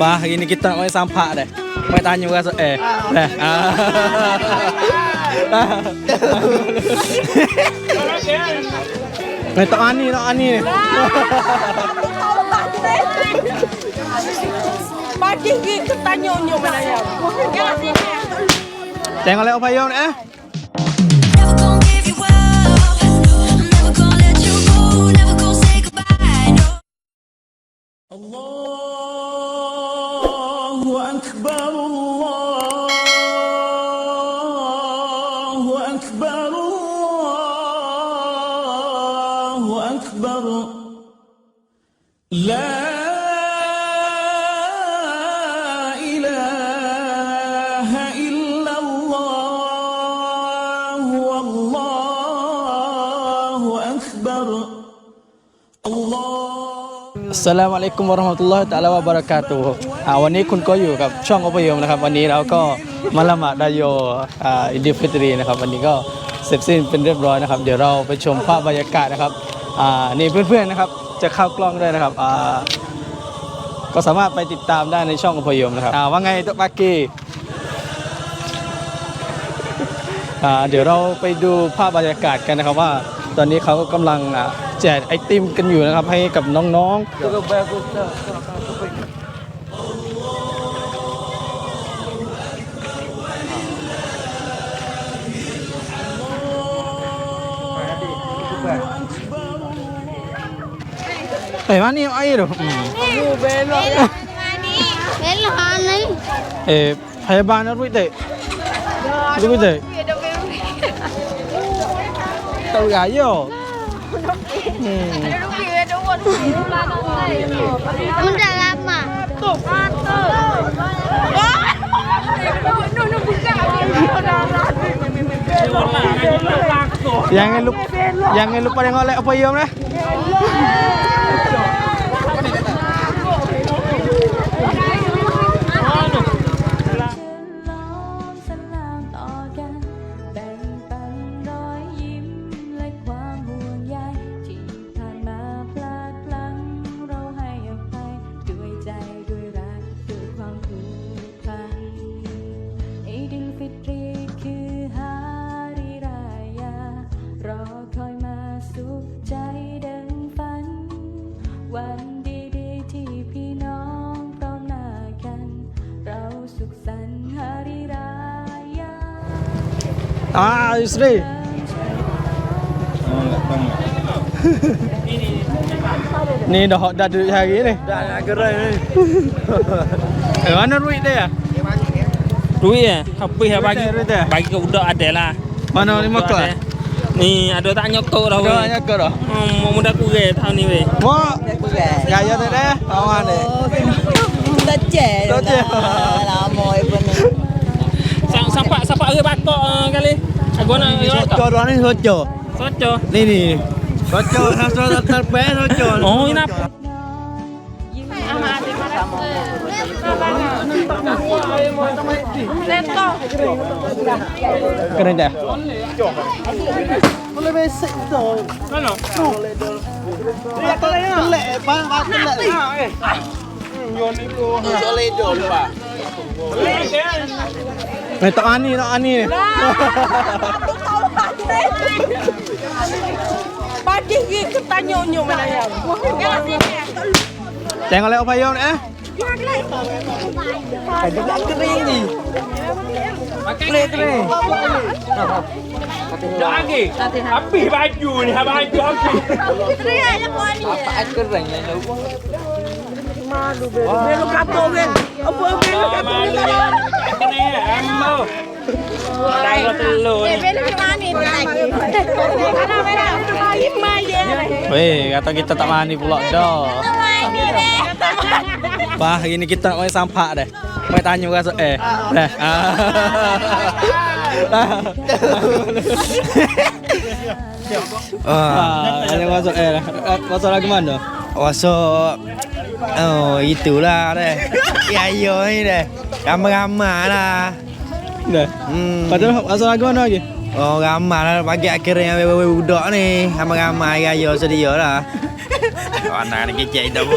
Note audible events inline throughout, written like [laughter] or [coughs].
Bah, hari ni kita nak main sampah deh. Main tanya orang so eh. Dah. Main tak ani, tak ani ni. Pagi kita tanya unjuk mana yang. Tengok lewat payung ni eh. Never สลามุอะลัยกุมวะราะห์มะตุลลอฮิตะอาลาวะบะเราะกาตุฮ์อ่าวันนี้คุณก็อยู่กับช่องอพยมนะครับ วันนี้เราก็มาละหมาดดายโยอ่าอิดดิฟิตรีนะครับ วันนี้ก็เสร็จสิ้นเป็นเรียบร้อยนะครับ เดี๋ยวเราไปชมภาพบรรยากาศนะครับอ่านี่เพื่อนๆนะครับ จะเข้ากล้องด้วยนะครับอ่าก็สามารถไปติดตามได้ในช่องอพยมนะครับอ่าว่าไงตุ๊กปากีอ่าเดี๋ยวเราไปดูภาพบรรยากาศกันนะครับว่า ตอนนี้เขากำลังอ่า แจกไอติมกันอยู่นะครับ ให้กับน้องๆเอ้มานี่ไอ้หรอดูเบนหรอเบนหอนี่เอ๋พยาบาลนะรู้เตะรู้เตะตัวใหญ่เย่อ อืม มันจะรับมายังไงลูกยังไงลูกไปยังไงเลยเอาไปเยี่ยมนะ À, ఆ శ్రీ Nè đó họ đặt được hàng ghế này. Đặt lại cái rơi này. [laughs] Ở ăn nó rụi đây à? Rụi à? Học bị hả bánh. À? Bánh cũng đợi để là. Mà nó đi mắc cỡ Nì, à, à đợi ta nhóc tô đâu Đợi nhóc cơ đó Một đất cụ ghề thao nì về. Mô Gà cho tới đấy Không ăn này. Đất trẻ Đất trẻ Là mồi bên này sapa ge bakto kali. Agona socho doanin socho. Socho. Nih nih. Socho socho dokter pe socho. Oh inap. Leto. Keren dah. Boleh besek tu. Mana? Tu. Lihat tu lah ya. Lek, bang, bang, lek. Eh tak ani tak ani ni. Pagi kita tanya unjuk mana yang. Tengok lewat payung ni eh. Ada kering ni. Kering kering. Lagi. Habis baju ni, baju habis. Belok kapur kan. Apa belok Ah, malu ni? ni. Kena ya, ambo. Dah telur ni. Weh, kata kita tak mani pula dah. Bah, hari ni kita main sampah dah. Main tanya orang so eh. Dah. Ah, ada orang so eh. dah. Masuk lagi mana? Masuk Oh itulah deh Ya yo ni deh Ramai-ramai lah Dah. hmm. Padahal masuk lagi mana lagi? Oh ramai lah Pagi akhirnya Budak ni Ramai-ramai ya yo sedia lah [laughs] Anak ni kecil dah bu.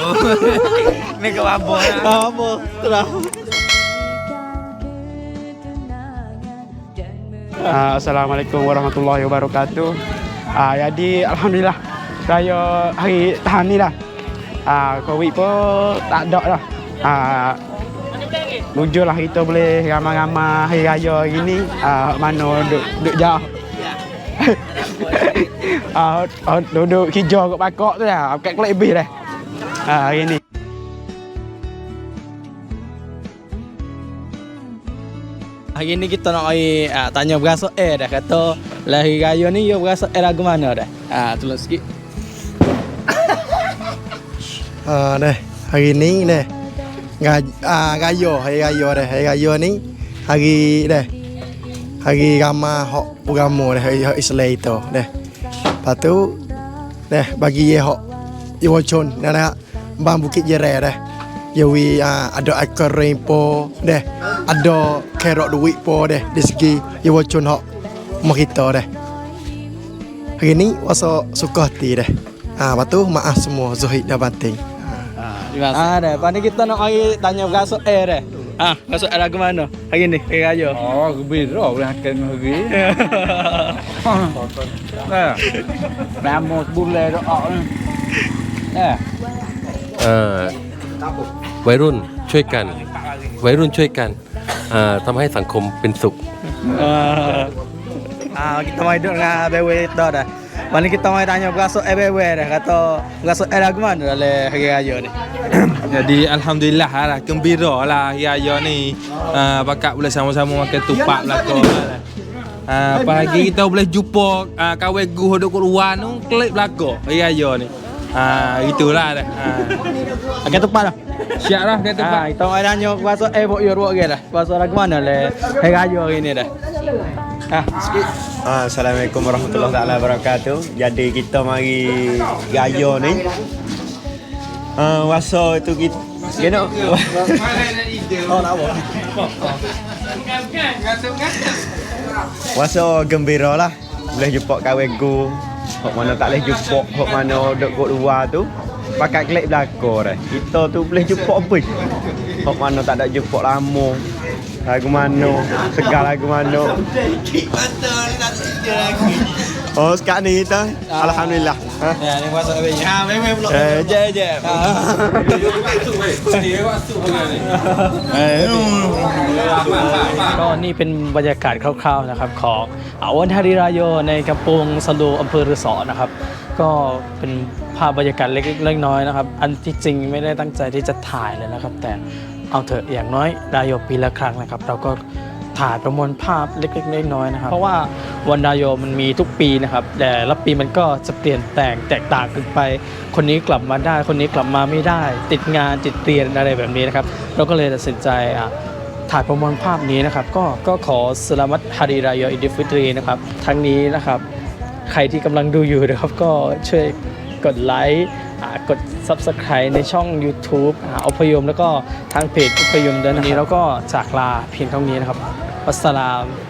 [laughs] Ni kau apa? Apa? Terang. Ah, Assalamualaikum warahmatullahi wabarakatuh. Ah, jadi alhamdulillah raya hari tahan ni lah. Ah, Covid pun tak ada lah. Ah, kita boleh ramai-ramai hari raya gini ah, mana duduk, duduk jauh. [laughs] ah, ah, duduk hijau kat pakok tu lah. Kat kelak lebih dah. Ah, hari ni. Hari ni kita nak mari ah, tanya berasa eh dah kata lahir raya ni yo berasa eh lagu mana dah. Ah tolong sikit. Ah, deh, hari ni deh. Ngaj ah raya, hari raya deh. Hari raya ni hari deh. Hari ramah hok agama deh, hari Islam itu deh. Lepas tu deh bagi ye hok Iwachon nak bang bukit jere deh. Yawi ah, ada akar rain po deh. Ada kerok duit po deh di segi Iwachon hok mak kita deh. Hari ni wasa suka hati deh. Ah, lepas tu maaf semua Zuhid dan Banting. Terima kasih. Ah dah, pani kita nak mari tanya berasa eh dah. Ah, berasa eh lagu mana? Hari ni hari raya. Oh, gembira boleh akan hari. Nah. Nama sebulan doa ni. Nah. เอ่อวัยรุ่นช่วยกัน วัยรุ่นช่วยกันอ่าทำให้สังคมเป็นสุข Ah, ah kita mari duduk dengan BW dah dah. Pani kita mari tanya berasa BW dah kata berasa eh lagu mana dalam hari raya ni. [coughs] Jadi alhamdulillah lah gembira lah hari raya ni. Uh, bakat boleh sama-sama makan tupak belaka lah. Uh, pagi kita boleh jumpa uh, kawan gu duduk kat luar tu klik belaka hari raya ni. Ah uh, itulah dah. Uh. Okey tepat dah. Siap lah dia tempat. Ah, kita mari tanya berasa eh bok yo ruak ke dah. Berasa lagu mana le hari raya hari ni dah. Ah, sikit. Assalamualaikum warahmatullahi taala wabarakatuh. Jadi kita mari raya ni. Ah, wasa tu kita Kena Oh, nak? Wasa gembira lah Boleh jumpa kawan gu Hok mana tak boleh jumpa Hok mana kat luar tu Pakat klik belakang dah. Kita tu boleh jumpa apa? Hok mana tak ada jumpa lama Lagu mana? Segar lagu mana Oh sekarang ni kita Alhamdulillah ha? Ya, ni berasa eh. Ha, memang pula. Eh, je je Eh, ก็นี่เป็นบรรยากาศคร่าวๆนะครับของอาวันฮาริรายโยในกำปงสโลอำเภอรือสอนะครับ ก็เป็นภาพบรรยากาศเล็กๆน้อยๆนะครับ อันที่จริงไม่ได้ตั้งใจที่จะถ่ายเลยนะครับ แต่เอาเถอะอย่างน้อยรายโยปีละครั้งนะครับ เราก็ ถ่ายประมวลภาพเล็กๆน้อยๆนะครับ เพราะว่าวันรายโยมันมีทุกปีนะครับ แต่ละปีมันก็จะเปลี่ยนแปลงแตกต่างกันไป คนนี้กลับมาได้ คนนี้กลับมาไม่ได้ ติดงานติดเรียนอะไรแบบนี้นะครับ เราก็เลยตัดสินใจอะถ่ายประมวลภาพนี้นะครับก็ก็ขอสลามัตฮาริรายอิดิฟิตรีนะครับทั้งนี้นะครับ ใครที่กำลังดูอยู่นะครับ ก็ช่วยกดไลค์กด Subscribe ในช่อง YouTube อพยมแล้วก็ทางเพจอพยมด้วยนะครับวันนี้เราก็จากลาเพียงเท่านี้นะครับ والسلام.